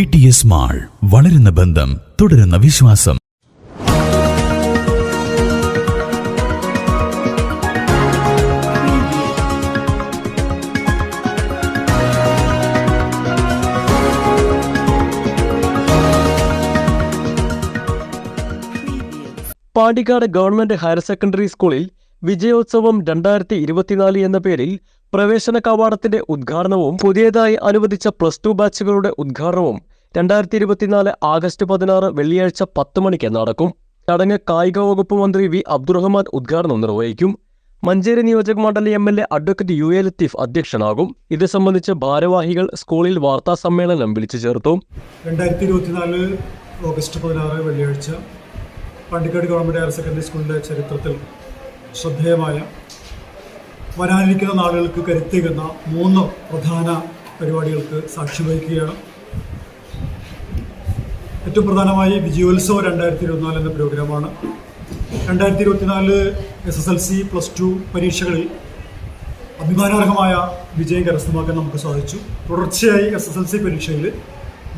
S mall വളരുന്ന ബന്ധം തുടരുന്ന വിശ്വാസം. പാണ്ടിക്കാട് ഗവൺമെന്റ് ഹയർ സെക്കൻഡറി സ്കൂളിൽ വിജയോത്സവം രണ്ടായിരത്തി ഇരുപത്തിനാല് എന്ന പേരിൽ പ്രവേശന കവാടത്തിന്റെ ഉദ്ഘാടനവും പുതിയതായി അനുവദിച്ച പ്ലസ് ടു ബാച്ചുകളുടെ ഉദ്ഘാടനവും രണ്ടായിരത്തി ഇരുപത്തിനാല് ആഗസ്റ്റ് പതിനാറ് വെള്ളിയാഴ്ച പത്ത് മണിക്ക് നടക്കും. ചടങ്ങ് കായിക വകുപ്പ് മന്ത്രി വി. അബ്ദുറഹ്മാൻ ഉദ്ഘാടനം നിർവഹിക്കും. മഞ്ചേരി നിയോജക മണ്ഡലം M. L. A advocate U. A. Latheef അധ്യക്ഷനാകും. ഇത് സംബന്ധിച്ച് ഭാരവാഹികൾ സ്കൂളിൽ വാർത്താ സമ്മേളനം വിളിച്ചു ചേർത്തു. രണ്ടായിരത്തി ഇരുപത്തിനാല് ഓഗസ്റ്റ് പതിനാറ് വെള്ളിയാഴ്ച പണ്ടിക്കാട് ഗവൺമെന്റ് ഹയർ സെക്കൻഡറി സ്കൂളിന്റെ ചരിത്രത്തിൽ ശ്രദ്ധേയമായ വരാനിരിക്കുന്ന നാളുകൾക്ക് കരുത്തേകുന്ന മൂന്ന് പ്രധാന പരിപാടികൾക്ക് സാക്ഷ്യം വഹിക്കുകയാണ്. ഏറ്റവും പ്രധാനമായി വിജയോത്സവം രണ്ടായിരത്തി ഇരുപത്തിനാല് എന്ന പ്രോഗ്രാമാണ്. രണ്ടായിരത്തി ഇരുപത്തിനാല് S S L C plus two പരീക്ഷകളിൽ അഭിമാനാർഹമായ വിജയം കരസ്ഥമാക്കാൻ നമുക്ക് സാധിച്ചു. തുടർച്ചയായി എസ് എസ് എൽ സി പരീക്ഷയിൽ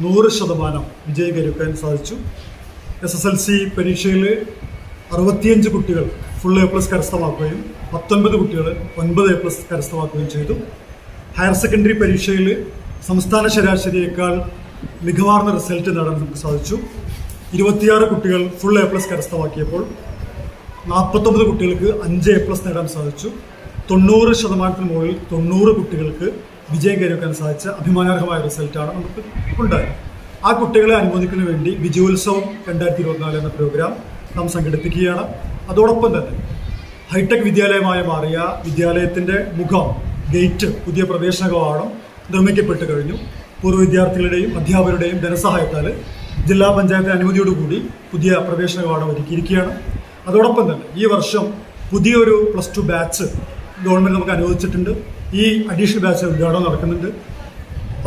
നൂറ് ശതമാനം വിജയം കരുക്കാൻ സാധിച്ചു. എസ് എസ് എൽ സി പരീക്ഷയിൽ അറുപത്തിയഞ്ച് കുട്ടികൾ ഫുൾ എ പ്ലസ് കരസ്ഥമാക്കുകയും പത്തൊൻപത് കുട്ടികൾ ഒൻപത് എ പ്ലസ് കരസ്ഥമാക്കുകയും ചെയ്തു. ഹയർ സെക്കൻഡറി പരീക്ഷയിൽ സംസ്ഥാന ശരാശരിയേക്കാൾ മികവാർന്ന റിസൾട്ട് നേടാൻ നമുക്ക് സാധിച്ചു. ഇരുപത്തിയാറ് കുട്ടികൾ ഫുൾ എ പ്ലസ് കരസ്ഥമാക്കിയപ്പോൾ നാൽപ്പത്തൊമ്പത് കുട്ടികൾക്ക് അഞ്ച് എ പ്ലസ് നേടാൻ സാധിച്ചു. തൊണ്ണൂറ് ശതമാനത്തിന് മുകളിൽ തൊണ്ണൂറ് കുട്ടികൾക്ക് വിജയം കൈവരിക്കാൻ സാധിച്ച അഭിമാനാർഹമായ റിസൾട്ടാണ് നമുക്ക് ഉണ്ടായത്. ആ കുട്ടികളെ അനുമോദിക്കുന്നതിന് വേണ്ടി വിജയോത്സവം രണ്ടായിരത്തി ഇരുപത്തിനാല് എന്ന പ്രോഗ്രാം നാം സംഘടിപ്പിക്കുകയാണ്. അതോടൊപ്പം തന്നെ ഹൈടെക് വിദ്യാലയമായി മാറിയ വിദ്യാലയത്തിന്റെ മുഖം ഗേറ്റ് പുതിയ പ്രവേശന കവാടം നിർമ്മിക്കപ്പെട്ട് കഴിഞ്ഞു. പൂർവ വിദ്യാർത്ഥികളുടെയും അധ്യാപകരുടെയും ധനസഹായത്താൽ ജില്ലാ പഞ്ചായത്തിന്റെ അനുമതിയോടുകൂടി പുതിയ പ്രവേശന കവാടം ഒരുക്കിയിരിക്കുകയാണ്. അതോടൊപ്പം തന്നെ ഈ വർഷം പുതിയൊരു പ്ലസ് ടു ബാച്ച് ഗവൺമെന്റ് നമുക്ക് അനുവദിച്ചിട്ടുണ്ട്. ഈ അഡീഷണൽ ബാച്ച് ഉദ്ഘാടനം നടക്കുന്നുണ്ട്.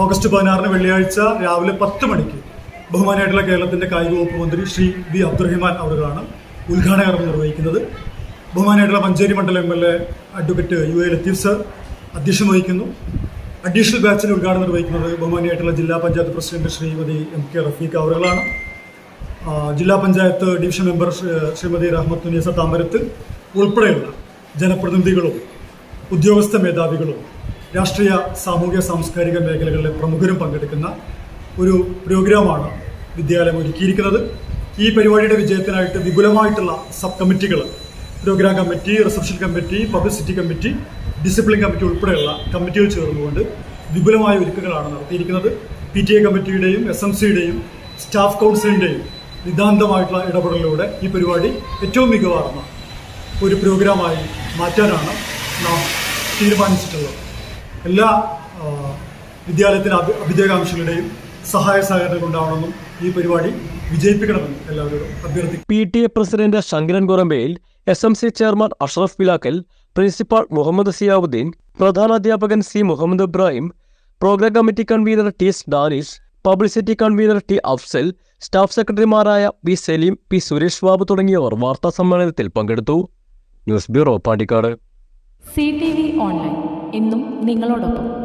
ഓഗസ്റ്റ് പതിനാറിന് വെള്ളിയാഴ്ച രാവിലെ പത്ത് മണിക്ക് ബഹുമാനായിട്ടുള്ള കേരളത്തിന്റെ കായിക വകുപ്പ് മന്ത്രി ശ്രീ വി അബ്ദുറഹിമാൻ അവരുകളാണ് ഉദ്ഘാടന കർമ്മം നിർവഹിക്കുന്നത്. ബഹുമാനായിട്ടുള്ള മഞ്ചേരി മണ്ഡലം M L A advocate U A Latheef sir അധ്യക്ഷം വഹിക്കുന്നു. അഡീഷണൽ ബാച്ചിന് ഉദ്ഘാടനം നിർവഹിക്കുന്നത് ബഹുമാനിയായിട്ടുള്ള ജില്ലാ panchayat president Shrimati M K Rafeeq അവറുകളാണ്. ജില്ലാ പഞ്ചായത്ത് ഡിവിഷൻ മെമ്പർ ശ്രീമതി റഹ്മത്ത് ഉനീസ താമരത്ത് ഉൾപ്പെടെയുള്ള ജനപ്രതിനിധികളും ഉദ്യോഗസ്ഥ മേധാവികളും രാഷ്ട്രീയ സാമൂഹ്യ സാംസ്കാരിക മേഖലകളിലെ പ്രമുഖരും പങ്കെടുക്കുന്ന ഒരു പ്രോഗ്രാമാണ് വിദ്യാലയം ഒരുക്കിയിരിക്കുന്നത്. ഈ പരിപാടിയുടെ വിജയത്തിനായിട്ട് വിപുലമായിട്ടുള്ള സബ് കമ്മിറ്റികൾ programme committee reception committee publicity committee discipline committee ഉൾപ്പെടെയുള്ള കമ്മിറ്റികൾ ചേർന്നുകൊണ്ട് വിപുലമായ ഒരുക്കങ്ങളാണ് നടത്തിയിരിക്കുന്നത്. പി ടി എ കമ്മിറ്റിയുടെയും എസ് എം സിയുടെയും സ്റ്റാഫ് കൗൺസിലിന്റെയും നിതാന്തമായിട്ടുള്ള ഇടപെടലിലൂടെ ഈ പരിപാടി ഏറ്റവും മികവാർന്ന ഒരു പ്രോഗ്രാമായി മാറ്റാനാണ് നാം തീരുമാനിച്ചിട്ടുള്ളത്. എല്ലാ വിദ്യാലയത്തിലെ അഭി അഭിജയകാംക്ഷികളുടെയും സഹായ സഹകരണങ്ങൾ ഉണ്ടാവണമെന്നും ഈ പരിപാടി വിജയിപ്പിക്കണമെന്നും എല്ലാവരോടും അഭ്യർത്ഥിക്കും P T A president Shankaran Kurambayil S M C chairman Ashraf Pilakkal principal Muhammad Ziyauddin പ്രധാനാധ്യാപകൻ C Muhammad Ibrahim programme committee convener T S Danish publicity convener T Afsal staff സെക്രട്ടറിമാരായ പി സലീം പി സുരേഷ് ബാബു തുടങ്ങിയവർ വാർത്താ സമ്മേളനത്തിൽ പങ്കെടുത്തു. News bureau Pandikkad. C T V online. ഇന്നും നിങ്ങളോടൊപ്പം.